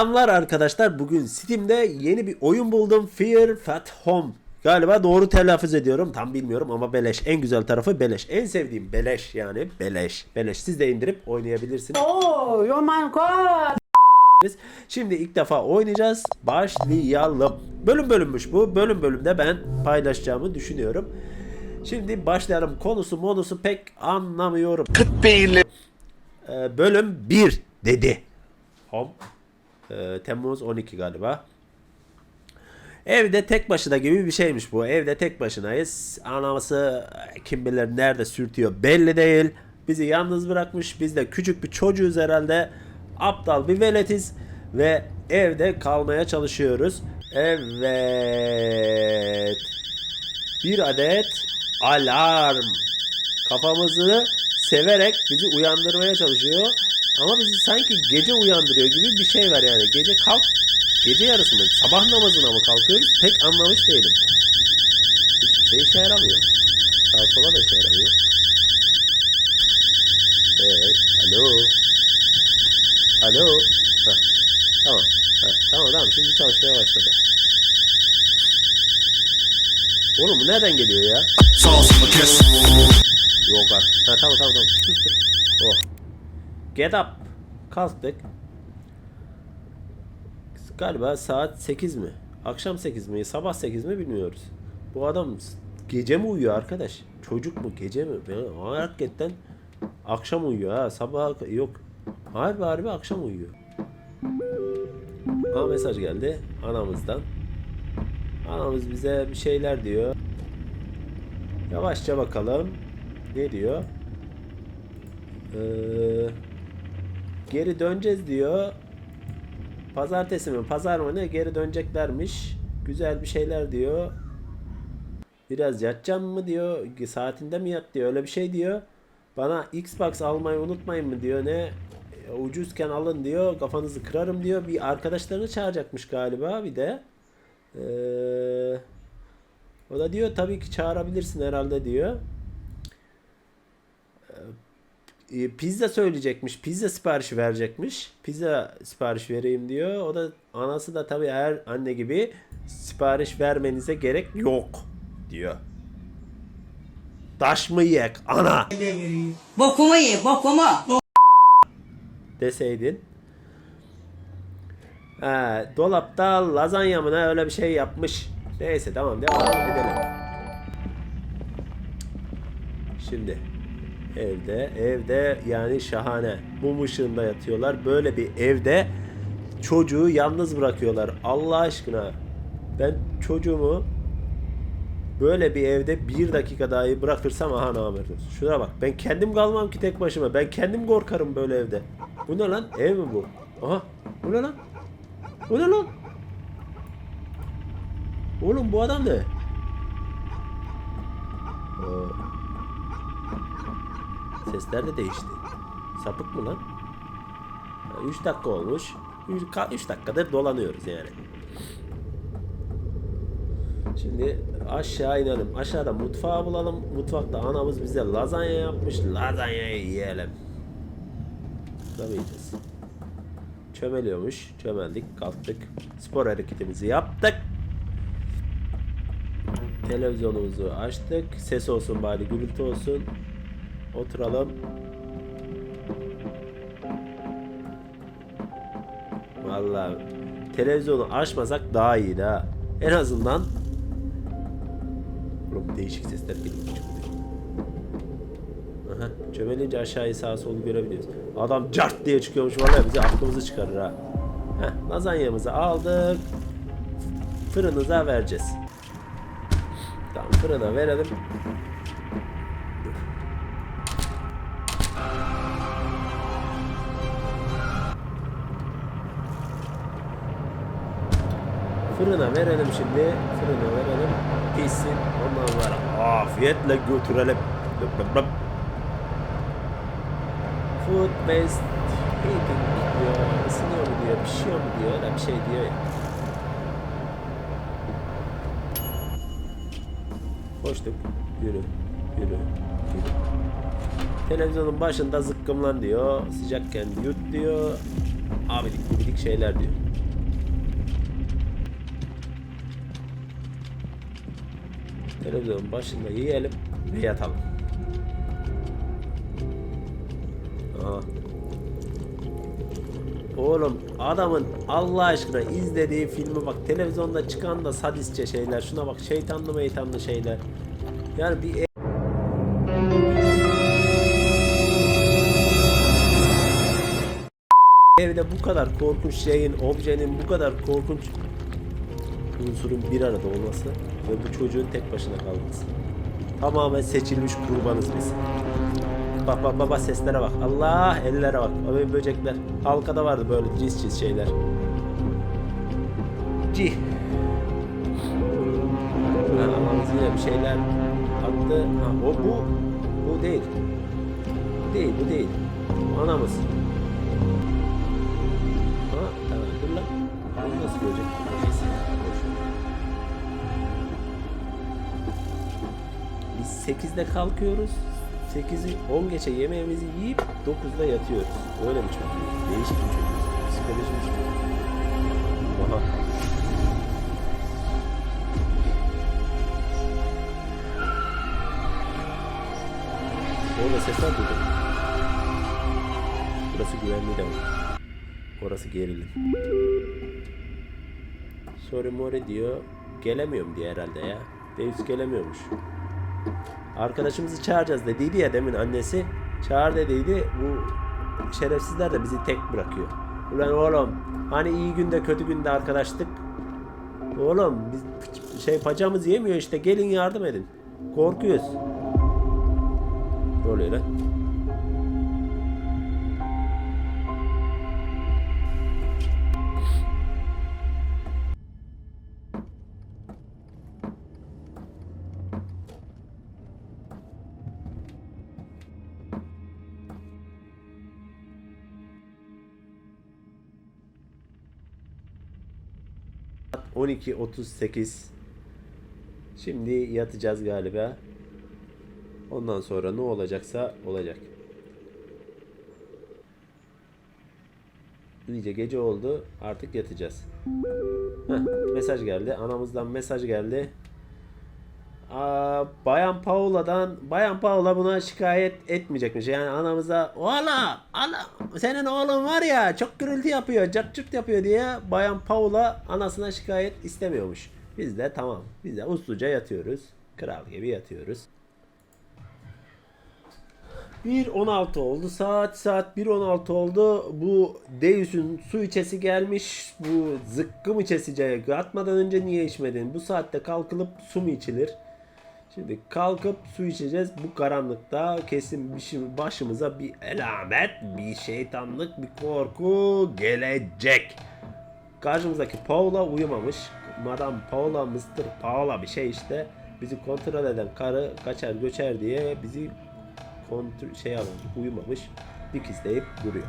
Selamlar arkadaşlar. Bugün Steam'de yeni bir oyun buldum. Fear Fat Home. Galiba doğru telaffuz ediyorum. Tam bilmiyorum ama beleş. En güzel tarafı beleş. En sevdiğim beleş yani. Beleş. Beleş. Siz de indirip oynayabilirsiniz. Oh, oh my god! Şimdi ilk defa oynayacağız. Başlayalım. Bölüm bölünmüş bu. Bölüm bölümde ben paylaşacağımı düşünüyorum. Şimdi başlayalım. Konusu monusu pek anlamıyorum. Kıt beyinli. Ee, bölüm 1 dedi. Home. Ee, Temmuz 12 galiba. Evde tek başına gibi bir şeymiş bu. Evde tek başınayız. Anası kim bilir nerede sürtüyor belli değil. Bizi yalnız bırakmış. Biz de küçük bir çocuğuz herhalde. Aptal bir veletiz. Ve evde kalmaya çalışıyoruz. Evet. Bir adet alarm. Kafamızı severek bizi uyandırmaya çalışıyor. Ama bizi sanki gece uyandırıyor gibi bir şey var yani. Gece kalk, gece yarısı mı, sabah namazına mı kalkıyoruz pek anlamış değilim. Hiçbir şey işe yaramıyor. Sağa sola da işe yaramıyor. Evet, alo. Alo. Heh, tamam. Heh, tamam tamam şimdi çalışmaya başladı. Oğlum bu nereden geliyor ya? Yok artık. Ha, tamam tamam tamam. Sus sus. Oh. Get up. Kalktık. Galiba saat 8 mi? Akşam 8 mi? Sabah 8 mi bilmiyoruz. Bu adam gece mi uyuyor arkadaş? Çocuk mu? Gece mi? Ben hakikaten akşam uyuyor ha. Sabah yok. Harbi harbi akşam uyuyor. Aa mesaj geldi anamızdan. Anamız bize bir şeyler diyor. Yavaşça bakalım. Ne diyor? Ee, geri döneceğiz diyor. Pazartesi mi? Pazar mı ne? Geri döneceklermiş. Güzel bir şeyler diyor. Biraz yatacağım mı diyor. Saatinde mi yat diyor. Öyle bir şey diyor. Bana Xbox almayı unutmayın mı diyor. Ne? E, Ucuzken alın diyor. Kafanızı kırarım diyor. Bir arkadaşlarını çağıracakmış galiba bir de. Eee o da diyor tabii ki çağırabilirsin herhalde diyor. Ee, pizza söyleyecekmiş. Pizza siparişi verecekmiş. Pizza sipariş vereyim diyor. O da anası da tabii her anne gibi sipariş vermenize gerek yok diyor. Taş mı yek ana Bokumu ye, bokumu! deseydin. Ha, dolapta lazanya mı ne öyle bir şey yapmış. Neyse tamam devam edelim. Şimdi evde evde yani şahane mum ışığında yatıyorlar. Böyle bir evde çocuğu yalnız bırakıyorlar. Allah aşkına ben çocuğumu böyle bir evde bir dakika dahi bırakırsam aha namerdim. Şuna bak ben kendim kalmam ki tek başıma. Ben kendim korkarım böyle evde. Bu ne lan? Ev mi bu? Aha bu ne lan? Bu ne lan? Oğlum bu adam ne? Aa. Sesler de değişti. Sapık mı lan? 3 dakika olmuş. 3 dakikadır dolanıyoruz yani. Şimdi aşağı inelim. Aşağıda mutfağı bulalım. Mutfakta anamız bize lazanya yapmış. Lazanyayı yiyelim. Ne yiyeceğiz? Çömeliyormuş. Çömeldik. Kalktık. Spor hareketimizi yaptık. Televizyonumuzu açtık. Ses olsun bari gürültü olsun. Oturalım. Vallahi televizyonu açmasak daha iyi ha. En azından Oğlum değişik sesler geliyor. Aha, çömelince aşağıyı sağa solu görebiliyoruz. Adam cart diye çıkıyormuş vallahi bize aklımızı çıkarır ha. Heh, lazanyamızı aldık. Fırınıza vereceğiz. Tamam fırına verelim. Fırına verelim şimdi. Fırına verelim. Pişsin. Ondan sonra afiyetle götürelim. Löp löp löp. Food based heating diyor. Isınıyor mu diyor. Pişiyor mu diyor. Öyle bir şey diyor ya. Koştuk. Yürü. Yürü. Yürü. Televizyonun başında zıkkımlan diyor. Sıcakken yut diyor. Abidik gubidik şeyler diyor. Televizyonun başında yiyelim ve yatalım. Aa. Oğlum adamın Allah aşkına izlediği filmi bak televizyonda çıkan da sadistçe şeyler şuna bak şeytanlı meytanlı şeyler. Yani bir e- evde bu kadar korkunç şeyin, objenin bu kadar korkunç unsurun bir arada olması ve bu çocuğun tek başına kalması. Tamamen seçilmiş kurbanız biz. Bak bak baba seslere bak. Allah ellere bak. Abi böcekler. Halkada vardı böyle cins cins şeyler. Cih. Yine bir şeyler attı. Ha, o bu. Bu değil. Bu değil bu değil. Bu anamız. Ha tamam dur lan. Bunu nasıl görecek? 8'de kalkıyoruz. 8'i 10 geçe yemeğimizi yiyip 9'da yatıyoruz. Öyle bir çocuğuz. Değişik bir çocuğuz. Psikolojimiz çok. Aha. Orada sesler duydum. Burası güvenli de var. Orası gerilim. Sorry more diyor. Gelemiyorum diye herhalde ya. Deus gelemiyormuş. Arkadaşımızı çağıracağız dediydi ya demin annesi. Çağır dediydi. Bu şerefsizler de bizi tek bırakıyor. Ulan oğlum hani iyi günde kötü günde arkadaştık. Oğlum biz şey pacamız yemiyor işte gelin yardım edin. Korkuyoruz. Ne oluyor lan? 12.38 Şimdi yatacağız galiba. Ondan sonra ne olacaksa olacak. İyice gece oldu. Artık yatacağız. Heh, mesaj geldi. Anamızdan mesaj geldi. Bayan Paula'dan Bayan Paula buna şikayet etmeyecekmiş. Yani anamıza valla ana senin oğlun var ya çok gürültü yapıyor, cırt yapıyor diye Bayan Paula anasına şikayet istemiyormuş. Biz de tamam. Biz de usluca yatıyoruz. Kral gibi yatıyoruz. 1.16 oldu. Saat saat 1.16 oldu. Bu Deus'un su içesi gelmiş. Bu zıkkım içesi atmadan önce niye içmedin? Bu saatte kalkılıp su mu içilir? Şimdi kalkıp su içeceğiz. Bu karanlıkta kesin bir şey- başımıza bir elamet, bir şeytanlık, bir korku gelecek. Karşımızdaki Paula uyumamış. Madam Paula, Mr. Paula bir şey işte. Bizi kontrol eden karı kaçar göçer diye bizi kontrol şey alın uyumamış. Dikizleyip duruyor.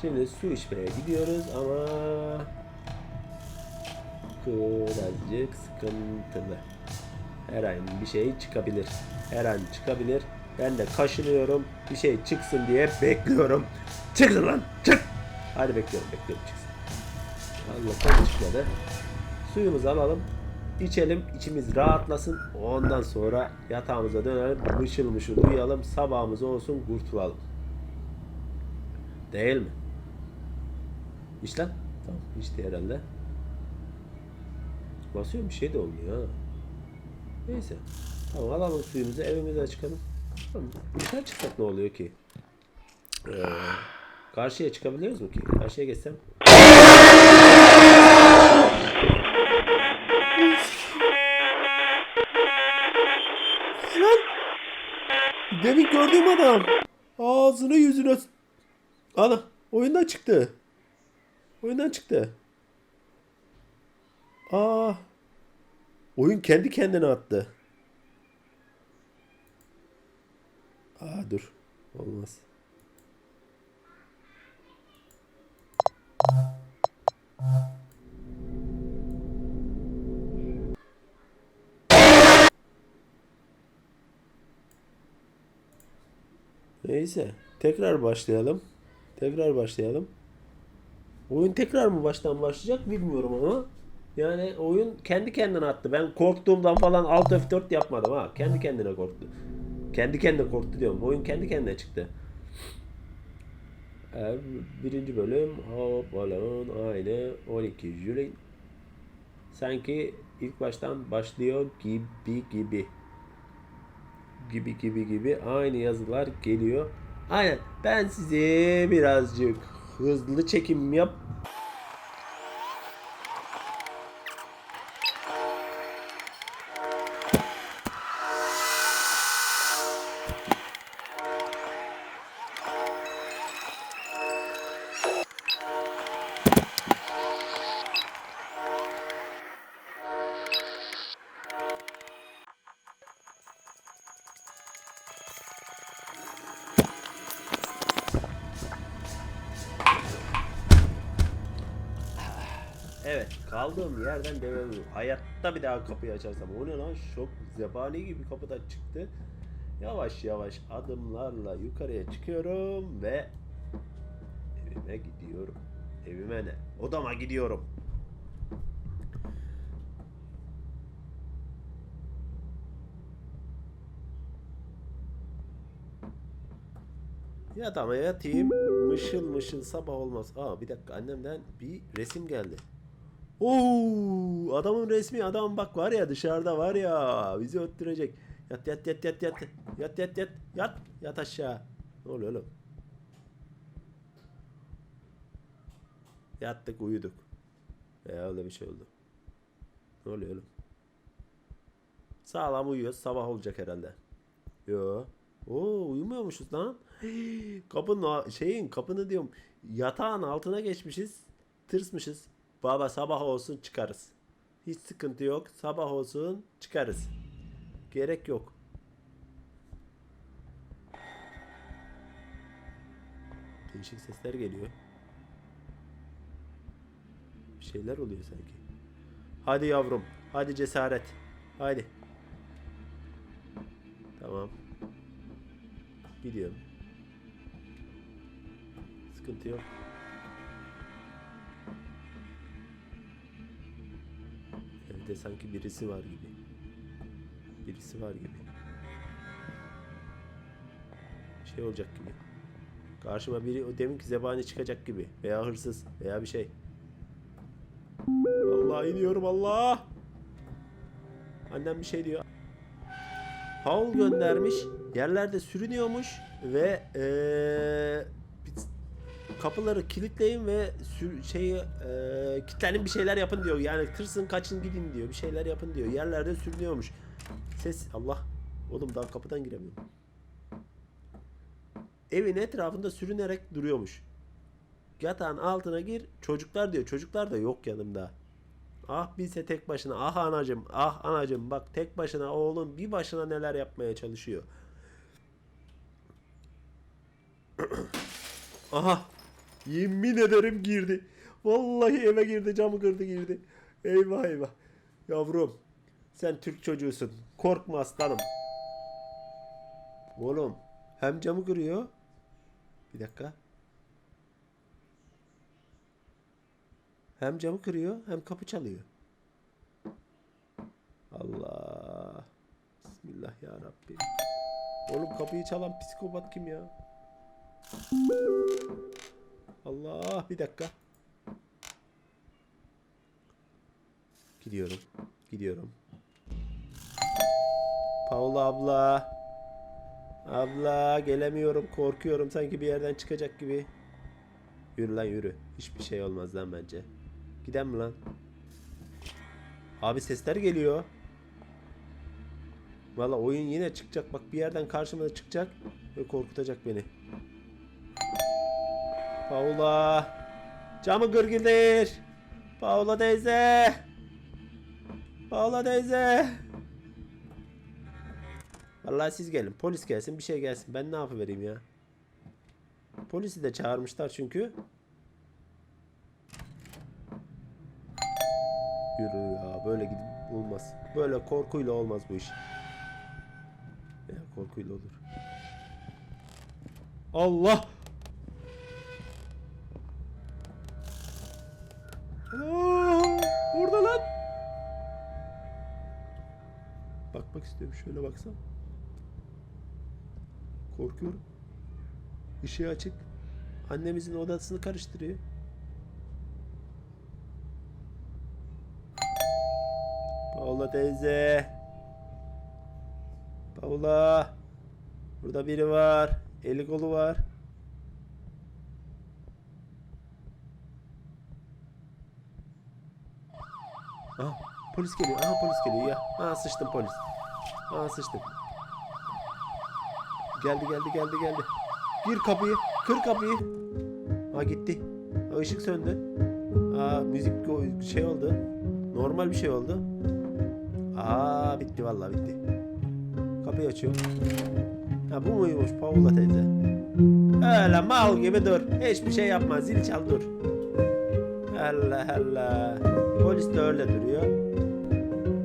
Şimdi su içmeye gidiyoruz ama birazcık sıkıntılı. Her an bir şey çıkabilir. Her an çıkabilir. Ben de kaşınıyorum. Bir şey çıksın diye bekliyorum. Çıksın lan çık. Hadi bekliyorum bekliyorum çıksın. Allah'tan çıkmadı. Suyumuzu alalım. içelim, içimiz rahatlasın. Ondan sonra yatağımıza dönelim. Mışıl mışıl uyuyalım. Sabahımız olsun kurtulalım. Değil mi? Lan. Tamam içti herhalde. Basıyor bir şey de olmuyor. Neyse. Tamam alalım suyumuzu evimize çıkalım. Tamam. Dışarı çıksak ne oluyor ki? Ee, karşıya çıkabiliyoruz mu ki? Karşıya geçsem. Lan! Demin gördüğüm adam. Ağzını yüzüne... Ana oyundan çıktı. Oyundan çıktı. Aa. Oyun kendi kendine attı. Aa dur. Olmaz. Neyse. Tekrar başlayalım. Tekrar başlayalım. Oyun tekrar mı baştan başlayacak bilmiyorum ama. Yani oyun kendi kendine attı. Ben korktuğumdan falan Alt F4 yapmadım ha. Kendi kendine korktu. Kendi kendine korktu diyorum. Oyun kendi kendine çıktı. Evet, birinci bölüm hop balon aynı 12 jüri sanki ilk baştan başlıyor gibi gibi gibi gibi gibi aynı yazılar geliyor. Aynen ben size birazcık hızlı çekim yap kaldığım yerden devam ediyorum. Hayatta bir daha kapıyı açarsam o ne lan şok zebani gibi kapıdan çıktı. Yavaş yavaş adımlarla yukarıya çıkıyorum ve evime gidiyorum. Evime ne? Odama gidiyorum. Yatağıma yatayım. Mışıl mışıl sabah olmaz. Aa bir dakika annemden bir resim geldi. Oo adamın resmi adam bak var ya dışarıda var ya bizi öttürecek. Yat yat yat yat yat yat yat yat yat yat aşağı. Ne oluyor oğlum? Yattık uyuduk. Veya öyle bir şey oldu. Ne oluyor oğlum? Sağlam uyuyoruz sabah olacak herhalde. Yo. Oo uyumuyormuşuz lan. Kapının a- şeyin kapını diyorum yatağın altına geçmişiz. Tırsmışız. Baba sabah olsun çıkarız. Hiç sıkıntı yok. Sabah olsun çıkarız. Gerek yok. Değişik sesler geliyor. Bir şeyler oluyor sanki. Hadi yavrum. Hadi cesaret. Hadi. Tamam. Gidiyorum. Sıkıntı yok. Evde sanki birisi var gibi. Birisi var gibi. Şey olacak gibi. Karşıma biri o deminki zebani çıkacak gibi. Veya hırsız veya bir şey. Allah iniyorum Allah. Annem bir şey diyor. Paul göndermiş. Yerlerde sürünüyormuş ve bir- kapıları kilitleyin ve sür, şeyi eee kilitlenin bir şeyler yapın diyor. Yani tırsın kaçın gidin diyor. Bir şeyler yapın diyor. Yerlerde sürünüyormuş. Ses Allah. Oğlum daha kapıdan giremiyorum. Evin etrafında sürünerek duruyormuş. Yatağın altına gir. Çocuklar diyor. Çocuklar da yok yanımda. Ah bilse tek başına. Ah anacım. Ah anacım. Bak tek başına oğlum bir başına neler yapmaya çalışıyor. Aha. Yemin ederim girdi. Vallahi eve girdi. Camı kırdı girdi. Eyvah eyvah. Yavrum. Sen Türk çocuğusun. Korkma aslanım. Oğlum. Hem camı kırıyor. Bir dakika. Hem camı kırıyor hem kapı çalıyor. Allah. Bismillah ya Rabbi. Oğlum kapıyı çalan psikopat kim ya? Allah bir dakika. Gidiyorum. Gidiyorum. Paula abla. Abla gelemiyorum korkuyorum sanki bir yerden çıkacak gibi. Yürü lan yürü. Hiçbir şey olmaz lan bence. Giden mi lan? Abi sesler geliyor. Valla oyun yine çıkacak. Bak bir yerden karşıma çıkacak ve korkutacak beni. Paula. Camı gırgırdır. Paula teyze. Paula teyze. Vallahi siz gelin. Polis gelsin bir şey gelsin. Ben ne yapıvereyim ya. Polisi de çağırmışlar çünkü. Yürü ya böyle gidip olmaz. Böyle korkuyla olmaz bu iş. Ya korkuyla olur. Allah! Aa, orada lan. Bakmak istiyorum şöyle baksam. Korkuyorum. Işığı açık. Annemizin odasını karıştırıyor. Paula teyze. Paula. Burada biri var. Eli kolu var. Aha, polis geliyor. Aha polis geliyor ya. Aha sıçtım polis. Aha sıçtım. Geldi geldi geldi geldi. Gir kapıyı. Kır kapıyı. Ha gitti. Ha, ışık söndü. Aa müzik şey oldu. Normal bir şey oldu. Aa bitti vallahi bitti. Kapıyı açıyorum. Ha bu muymuş Paula teyze? Öyle mal gibi dur. Hiçbir şey yapma. Zil çal dur. Allah Allah. Polis de öyle duruyor.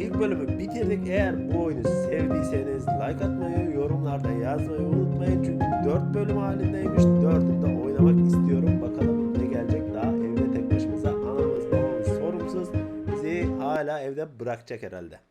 İlk bölümü bitirdik. Eğer bu oyunu sevdiyseniz like atmayı, yorumlarda yazmayı unutmayın. Çünkü 4 bölüm halindeymiş. 4'ünü de oynamak istiyorum. Bakalım ne gelecek daha evde tek başımıza. Anamız babamız sorumsuz. Bizi hala evde bırakacak herhalde.